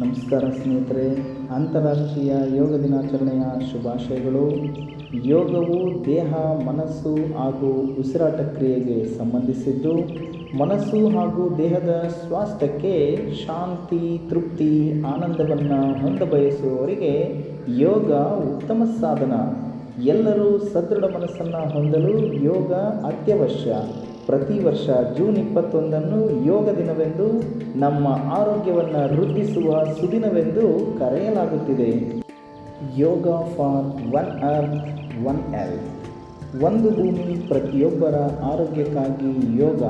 ನಮಸ್ಕಾರ ಸ್ನೇಹಿತರೆ. ಅಂತಾರಾಷ್ಟ್ರೀಯ ಯೋಗ ದಿನಾಚರಣೆಯ ಶುಭಾಶಯಗಳು. ಯೋಗವು ದೇಹ, ಮನಸ್ಸು ಹಾಗೂ ಉಸಿರಾಟ ಕ್ರಿಯೆಗೆ ಸಂಬಂಧಿಸಿದ್ದು, ಮನಸ್ಸು ಹಾಗೂ ದೇಹದ ಸ್ವಾಸ್ಥ್ಯಕ್ಕೆ ಶಾಂತಿ, ತೃಪ್ತಿ, ಆನಂದವನ್ನು ಹೊಂದಬಯಸುವವರಿಗೆ ಯೋಗ ಉತ್ತಮ ಸಾಧನ. ಎಲ್ಲರೂ ಸದೃಢ ಮನಸ್ಸನ್ನು ಹೊಂದಲು ಯೋಗ ಅತ್ಯವಶ್ಯ. ಪ್ರತಿ ವರ್ಷ ಜೂನ್ ಇಪ್ಪತ್ತೊಂದನ್ನು ಯೋಗ ದಿನವೆಂದು ನಮ್ಮ ಆರೋಗ್ಯವನ್ನು ವೃದ್ಧಿಸುವ ಸುದಿನವೆಂದು ಕರೆಯಲಾಗುತ್ತಿದೆ. Yoga for one earth, one health ಒಂದು ಭೂಮಿ ಪ್ರತಿಯೊಬ್ಬರ ಆರೋಗ್ಯಕ್ಕಾಗಿ ಯೋಗ.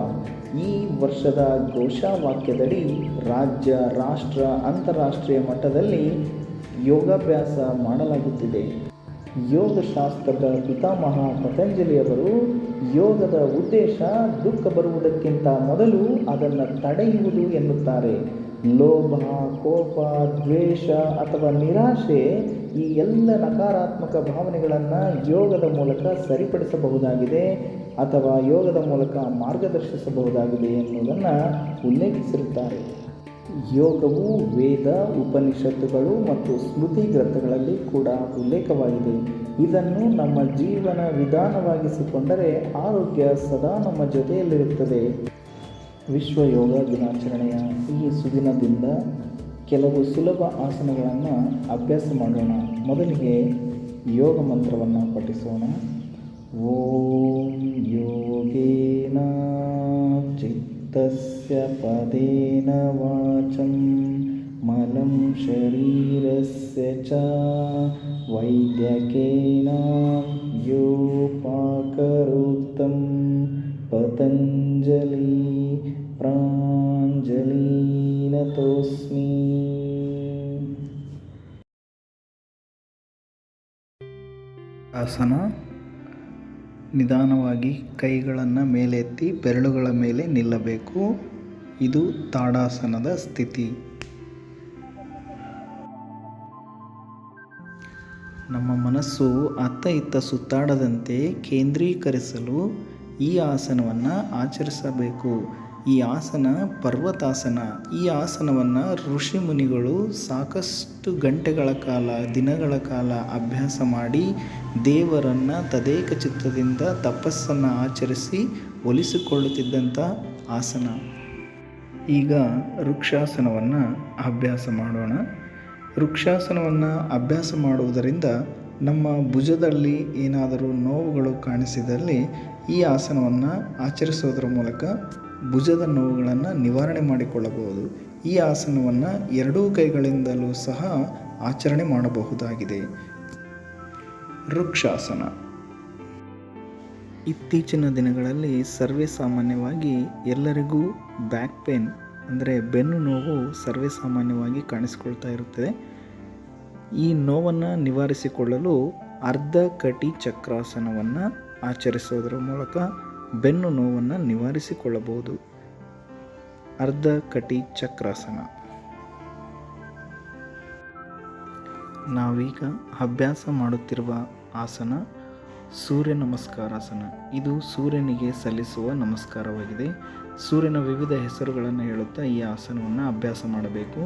ಈ ವರ್ಷದ ಘೋಷವಾಕ್ಯದಡಿ ರಾಜ್ಯ, ರಾಷ್ಟ್ರ, ಅಂತಾರಾಷ್ಟ್ರೀಯ ಮಟ್ಟದಲ್ಲಿ ಯೋಗಾಭ್ಯಾಸ ಮಾಡಲಾಗುತ್ತಿದೆ. ಯೋಗಶಾಸ್ತ್ರದ ಪಿತಾಮಹ ಪತಂಜಲಿಯವರು ಯೋಗದ ಉದ್ದೇಶ ದುಃಖ ಬರುವುದಕ್ಕಿಂತ ಮೊದಲು ಅದನ್ನು ತಡೆಯುವುದು ಎನ್ನುತ್ತಾರೆ. ಲೋಭ, ಕೋಪ, ದ್ವೇಷ ಅಥವಾ ನಿರಾಶೆ ಈ ಎಲ್ಲ ನಕಾರಾತ್ಮಕ ಭಾವನೆಗಳನ್ನು ಯೋಗದ ಮೂಲಕ ಸರಿಪಡಿಸಬಹುದಾಗಿದೆ ಅಥವಾ ಯೋಗದ ಮೂಲಕ ಮಾರ್ಗದರ್ಶಿಸಬಹುದಾಗಿದೆ ಎನ್ನುವುದನ್ನು ಉಲ್ಲೇಖಿಸಿರುತ್ತಾರೆ. ಯೋಗವು ವೇದ, ಉಪನಿಷತ್ತುಗಳು ಮತ್ತು ಸ್ಮೃತಿ ಗ್ರಂಥಗಳಲ್ಲಿ ಕೂಡ ಉಲ್ಲೇಖವಾಗಿದೆ. ಇದನ್ನು ನಮ್ಮ ಜೀವನ ವಿಧಾನವಾಗಿಸಿಕೊಂಡರೆ ಆರೋಗ್ಯ ಸದಾ ನಮ್ಮ ಜೊತೆಯಲ್ಲಿರುತ್ತದೆ. ವಿಶ್ವ ಯೋಗ ದಿನಾಚರಣೆಯ ಈ ಸುದಿನದಿಂದ ಕೆಲವು ಸುಲಭ ಆಸನಗಳನ್ನು ಅಭ್ಯಾಸ ಮಾಡೋಣ. ಮೊದಲಿಗೆ ಯೋಗ ಮಂತ್ರವನ್ನು ಪಠಿಸೋಣ. ಓಂ ಯೋಗೇನ ಚಿತ್ತಸ್ಯ ಪದೇನ ಮಲಂ ಶರೀರಸ್ಯ ಚ ವೈದ್ಯಕೇನ पतञ्जलि ಆಸನ ನಿಧಾನವಾಗಿ ಕೈಗಳನ್ನು ಮೇಲೆತ್ತಿ ಬೆರಳುಗಳ ಮೇಲೆ ನಿಲ್ಲಬೇಕು. ಇದು ತಾಡಾಸನದ ಸ್ಥಿತಿ. ನಮ್ಮ ಮನಸ್ಸು ಅತ್ತ ಇತ್ತ ಸುತ್ತಾಡದಂತೆ ಕೇಂದ್ರೀಕರಿಸಲು ಈ ಆಸನವನ್ನು ಆಚರಿಸಬೇಕು. ಈ ಆಸನ ಪರ್ವತಾಸನ. ಈ ಆಸನವನ್ನು ಋಷಿ ಮುನಿಗಳು ಸಾಕಷ್ಟು ಗಂಟೆಗಳ ಕಾಲ, ದಿನಗಳ ಕಾಲ ಅಭ್ಯಾಸ ಮಾಡಿ ದೇವರನ್ನು ತದೇಕ ಚಿತ್ತದಿಂದ ತಪಸ್ಸನ್ನು ಆಚರಿಸಿ ಒಲಿಸಿಕೊಳ್ಳುತ್ತಿದ್ದಂಥ ಆಸನ. ಈಗ ವೃಕ್ಷಾಸನವನ್ನು ಅಭ್ಯಾಸ ಮಾಡೋಣ. ವೃಕ್ಷಾಸನವನ್ನು ಅಭ್ಯಾಸ ಮಾಡುವುದರಿಂದ ನಮ್ಮ ಭುಜದಲ್ಲಿ ಏನಾದರೂ ನೋವುಗಳು ಕಾಣಿಸಿದಲ್ಲಿ ಈ ಆಸನವನ್ನು ಆಚರಿಸೋದರ ಮೂಲಕ ಭುಜದ ನೋವುಗಳನ್ನು ನಿವಾರಣೆ ಮಾಡಿಕೊಳ್ಳಬಹುದು. ಈ ಆಸನವನ್ನು ಎರಡೂ ಕೈಗಳಿಂದಲೂ ಸಹ ಆಚರಣೆ ಮಾಡಬಹುದಾಗಿದೆ. ವೃಕ್ಷಾಸನ. ಇತ್ತೀಚಿನ ದಿನಗಳಲ್ಲಿ ಸರ್ವೇ ಸಾಮಾನ್ಯವಾಗಿ ಎಲ್ಲರಿಗೂ ಬ್ಯಾಕ್ ಪೇನ್ ಅಂದರೆ ಬೆನ್ನು ನೋವು ಸರ್ವೇ ಸಾಮಾನ್ಯವಾಗಿ ಕಾಣಿಸಿಕೊಳ್ತಾ ಇರುತ್ತದೆ. ಈ ನೋವನ್ನು ನಿವಾರಿಸಿಕೊಳ್ಳಲು ಅರ್ಧ ಕಟಿ ಚಕ್ರಾಸನವನ್ನು ಆಚರಿಸೋದರ ಮೂಲಕ ಬೆನ್ನು ನೋವನ್ನು ನಿವಾರಿಸಿಕೊಳ್ಳಬಹುದು. ಅರ್ಧ ಕಟಿ ಚಕ್ರಾಸನ. ನಾವೀಗ ಅಭ್ಯಾಸ ಮಾಡುತ್ತಿರುವ ಆಸನ ಸೂರ್ಯ ನಮಸ್ಕಾರಾಸನ. ಇದು ಸೂರ್ಯನಿಗೆ ಸಲ್ಲಿಸುವ ನಮಸ್ಕಾರವಾಗಿದೆ. ಸೂರ್ಯನ ವಿವಿಧ ಹೆಸರುಗಳನ್ನು ಹೇಳುತ್ತಾ ಈ ಆಸನವನ್ನು ಅಭ್ಯಾಸ ಮಾಡಬೇಕು.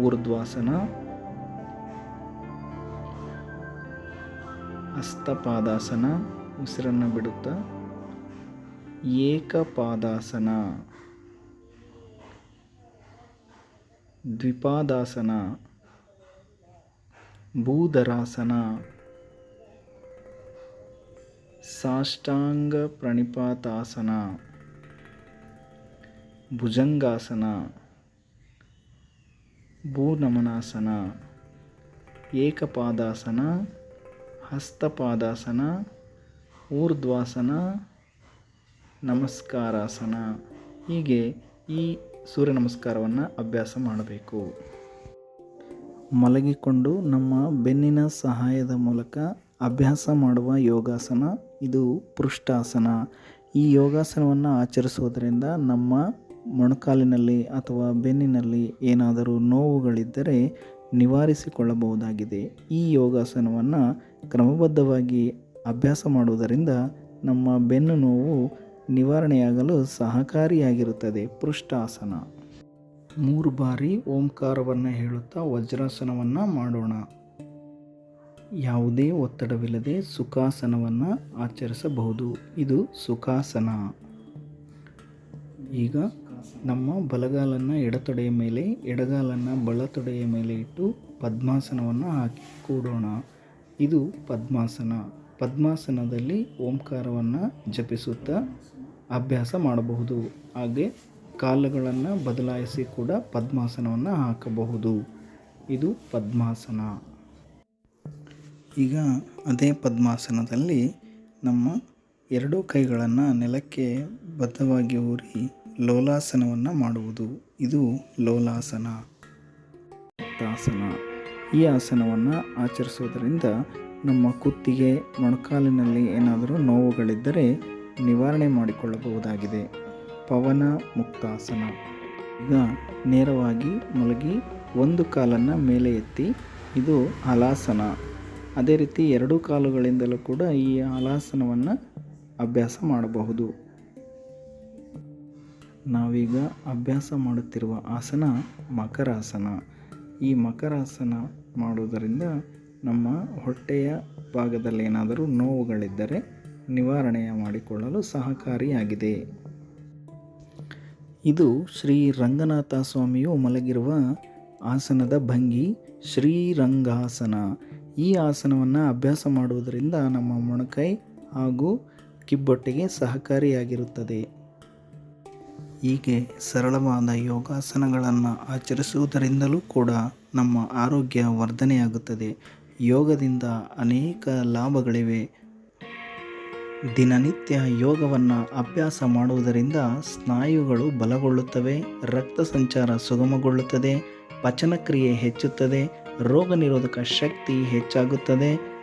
ಊರ್ಧ್ವಾಸನ ಹಸ್ತಪಾದಾಸನ ಉಸಿರನ್ನು ಬಿಡುತ್ತಾ, ಏಕಪಾದಾಸನ, ದ್ವಿಪಾದಾಸನ, ಭೂಧರಾಸನ. ಸಾಷ್ಟಾಂಗ ಪ್ರಣಿಪಾತಾಸನ, ಭುಜಂಗಾಸನ, ಭೂನಮನಾಸನ, ಏಕಪಾದಾಸನ, ಹಸ್ತಪಾದಾಸನ, ಊರ್ಧ್ವಾಸನ, ನಮಸ್ಕಾರಾಸನ. ಹೀಗೆ ಈ ಸೂರ್ಯ ನಮಸ್ಕಾರವನ್ನು ಅಭ್ಯಾಸ ಮಾಡಬೇಕು. ಮಲಗಿಕೊಂಡು ನಮ್ಮ ಬೆನ್ನಿನ ಸಹಾಯದ ಮೂಲಕ ಅಭ್ಯಾಸ ಮಾಡುವ ಯೋಗಾಸನ, ಇದು ಪೃಷ್ಠಾಸನ. ಈ ಯೋಗಾಸನವನ್ನು ಆಚರಿಸುವುದರಿಂದ ನಮ್ಮ ಮೊಣಕಾಲಿನಲ್ಲಿ ಅಥವಾ ಬೆನ್ನಿನಲ್ಲಿ ಏನಾದರೂ ನೋವುಗಳಿದ್ದರೆ ನಿವಾರಿಸಿಕೊಳ್ಳಬಹುದಾಗಿದೆ. ಈ ಯೋಗಾಸನವನ್ನು ಕ್ರಮಬದ್ಧವಾಗಿ ಅಭ್ಯಾಸ ಮಾಡುವುದರಿಂದ ನಮ್ಮ ಬೆನ್ನು ನೋವು ನಿವಾರಣೆಯಾಗಲು ಸಹಕಾರಿಯಾಗಿರುತ್ತದೆ. ಪೃಷ್ಠಾಸನ. ಮೂರು ಬಾರಿ ಓಂಕಾರವನ್ನು ಹೇಳುತ್ತಾ ವಜ್ರಾಸನವನ್ನು ಮಾಡೋಣ. ಯಾವುದೇ ಒತ್ತಡವಿಲ್ಲದೆ ಸುಖಾಸನವನ್ನು ಆಚರಿಸಬಹುದು. ಇದು ಸುಖಾಸನ. ಈಗ ನಮ್ಮ ಬಲಗಾಲನ್ನು ಎಡತೊಡೆಯ ಮೇಲೆ, ಎಡಗಾಲನ್ನು ಬಲತೊಡೆಯ ಮೇಲೆ ಇಟ್ಟು ಪದ್ಮಾಸನವನ್ನು ಹಾಕಿ, ಕೂಡೋಣ. ಇದು ಪದ್ಮಾಸನ. ಪದ್ಮಾಸನದಲ್ಲಿ ಓಂಕಾರವನ್ನು ಜಪಿಸುತ್ತಾ ಅಭ್ಯಾಸ ಮಾಡಬಹುದು. ಹಾಗೆ ಕಾಲುಗಳನ್ನು ಬದಲಾಯಿಸಿ ಕೂಡ ಪದ್ಮಾಸನವನ್ನು ಹಾಕಬಹುದು. ಇದು ಪದ್ಮಾಸನ. ಈಗ ಅದೇ ಪದ್ಮಾಸನದಲ್ಲಿ ನಮ್ಮ ಎರಡೂ ಕೈಗಳನ್ನು ನೆಲಕ್ಕೆ ಬದ್ಧವಾಗಿ ಊರಿ ಲೋಲಾಸನವನ್ನು ಮಾಡುವುದು. ಇದು ಲೋಲಾಸನ. ಆಸನ. ಈ ಆಸನವನ್ನು ಆಚರಿಸುವುದರಿಂದ ನಮ್ಮ ಕುತ್ತಿಗೆ, ಮೊಣಕಾಲಿನಲ್ಲಿ ಏನಾದರೂ ನೋವುಗಳಿದ್ದರೆ ನಿವಾರಣೆ ಮಾಡಿಕೊಳ್ಳಬಹುದಾಗಿದೆ. ಪವನ ಮುಕ್ತಾಸನ. ಈಗ ನೇರವಾಗಿ ಮಲಗಿ ಒಂದು ಕಾಲನ್ನು ಮೇಲೆ ಎತ್ತಿ, ಇದು ಹಲಾಸನ. ಅದೇ ರೀತಿ ಎರಡೂ ಕಾಲುಗಳಿಂದಲೂ ಕೂಡ ಈ ಹಲಾಸನವನ್ನು ಅಭ್ಯಾಸ ಮಾಡಬಹುದು. ನಾವೀಗ ಅಭ್ಯಾಸ ಮಾಡುತ್ತಿರುವ ಆಸನ ಮಕರಾಸನ. ಈ ಮಕರಾಸನ ಮಾಡುವುದರಿಂದ ನಮ್ಮ ಹೊಟ್ಟೆಯ ಭಾಗದಲ್ಲಿ ಏನಾದರೂ ನೋವುಗಳಿದ್ದರೆ ನಿವಾರಣೆ ಮಾಡಿಕೊಳ್ಳಲು ಸಹಕಾರಿಯಾಗಿದೆ. ಇದು ಶ್ರೀ ರಂಗನಾಥ ಸ್ವಾಮಿಯು ಮಲಗಿರುವ ಆಸನದ ಭಂಗಿ ಶ್ರೀರಂಗಾಸನ ಈ ಆಸನವನ್ನು ಅಭ್ಯಾಸ ಮಾಡುವುದರಿಂದ ನಮ್ಮ ಮೊಣಕೈ ಹಾಗೂ ಕಿಬ್ಬೊಟ್ಟೆಗೆ ಸಹಕಾರಿಯಾಗಿರುತ್ತದೆ. ಹೀಗೆ ಸರಳವಾದ ಯೋಗಾಸನಗಳನ್ನು ಆಚರಿಸುವುದರಿಂದಲೂ ಕೂಡ ನಮ್ಮ ಆರೋಗ್ಯ ವರ್ಧನೆಯಾಗುತ್ತದೆ. ಯೋಗದಿಂದ ಅನೇಕ ಲಾಭಗಳಿವೆ. ದಿನನಿತ್ಯ ಯೋಗವನ್ನು ಅಭ್ಯಾಸ ಮಾಡುವುದರಿಂದ ಸ್ನಾಯುಗಳು ಬಲಗೊಳ್ಳುತ್ತವೆ, ರಕ್ತ ಸಂಚಾರ ಸುಗಮಗೊಳ್ಳುತ್ತದೆ, ಪಚನಕ್ರಿಯೆ ಹೆಚ್ಚುತ್ತದೆ ರೋಗ ನಿರೋಧಕ ಶಕ್ತಿ ಹೆಚ್ಚಾಗುತ್ತದೆ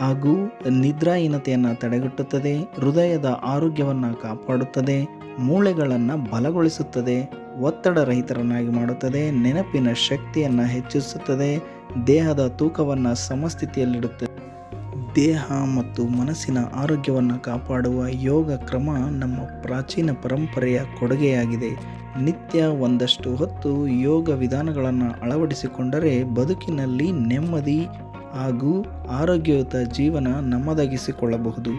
ಹಾಗೂ ನಿದ್ರಾಹೀನತೆಯನ್ನು ತಡೆಗಟ್ಟುತ್ತದೆ, ಹೃದಯದ ಆರೋಗ್ಯವನ್ನು ಕಾಪಾಡುತ್ತದೆ, ಮೂಳೆಗಳನ್ನು ಬಲಗೊಳಿಸುತ್ತದೆ, ಒತ್ತಡ ರಹಿತರನ್ನಾಗಿ ಮಾಡುತ್ತದೆ, ನೆನಪಿನ ಶಕ್ತಿಯನ್ನು ಹೆಚ್ಚಿಸುತ್ತದೆ, ದೇಹದ ತೂಕವನ್ನು ಸಮಸ್ಥಿತಿಯಲ್ಲಿಡುತ್ತದೆ ದೇಹ ಮತ್ತು ಮನಸ್ಸಿನ ಆರೋಗ್ಯವನ್ನು ಕಾಪಾಡುವ ಯೋಗ ಕ್ರಮ ನಮ್ಮ ಪ್ರಾಚೀನ ಪರಂಪರೆಯ ಕೊಡುಗೆಯಾಗಿದೆ. ನಿತ್ಯ ಒಂದಷ್ಟು ಹೊತ್ತು ಯೋಗ ವಿಧಾನಗಳನ್ನು ಅಳವಡಿಸಿಕೊಂಡರೆ ಬದುಕಿನಲ್ಲಿ ನೆಮ್ಮದಿ ಹಾಗೂ ಆರೋಗ್ಯಯುತ ಜೀವನ ನಮ್ಮದಾಗಿಸಿಕೊಳ್ಳಬಹುದು.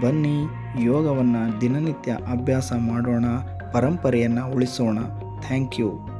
ಬನ್ನಿ, ಯೋಗವನ್ನು ದಿನನಿತ್ಯ ಅಭ್ಯಾಸ ಮಾಡೋಣ, ಪರಂಪರೆಯನ್ನು ಉಳಿಸೋಣ. Thank you.